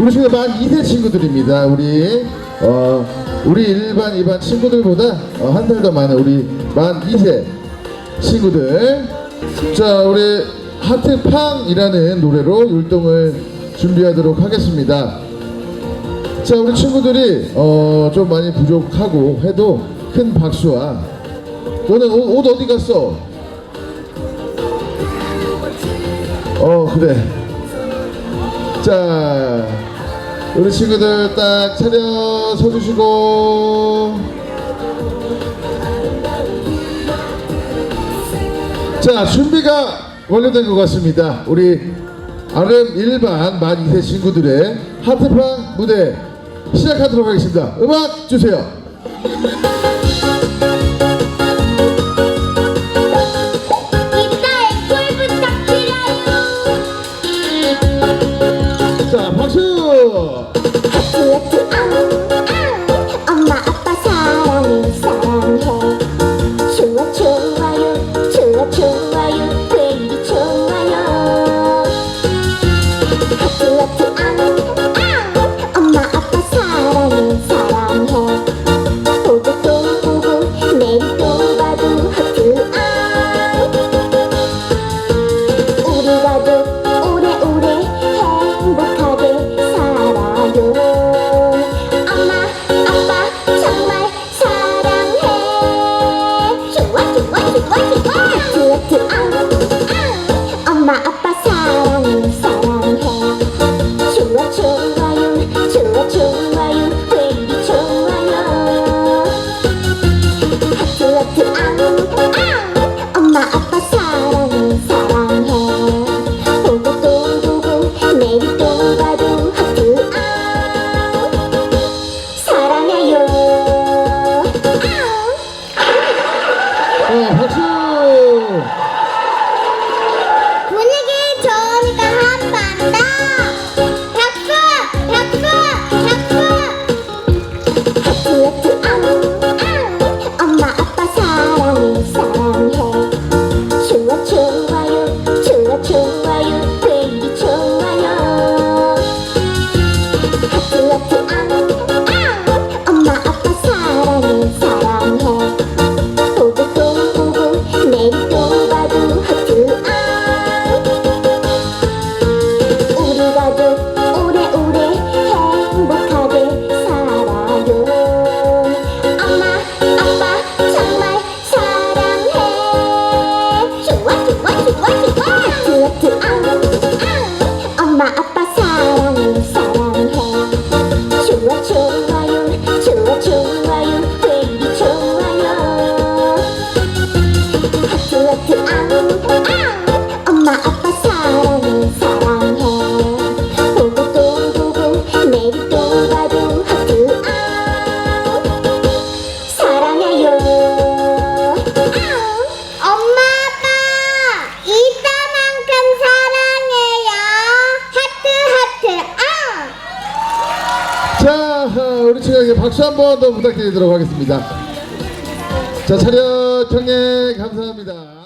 우리 친구 만 2세 친구들입니다. 우리 어 우리 일반 일반 친구들보다 어, 한달 더 많은 우리 만 2세 친구들. 자 우리 하트팡이라는 노래로 율동을 준비하도록 하겠습니다. 자 우리 친구들이 어, 좀 많이 부족하고 해도 큰 박수와 너는 옷, 옷 어디 갔어? 어 그래 자 우리 친구들 딱 차려 서주시고. 자 준비가 완료된 것 같습니다. 우리 아름 일반 만 2세 친구들의 하트팡 무대 시작하도록 하겠습니다. 음악 주세요 박 박수 한 번 더 부탁드리도록 하겠습니다. 자 차렷 경례 감사합니다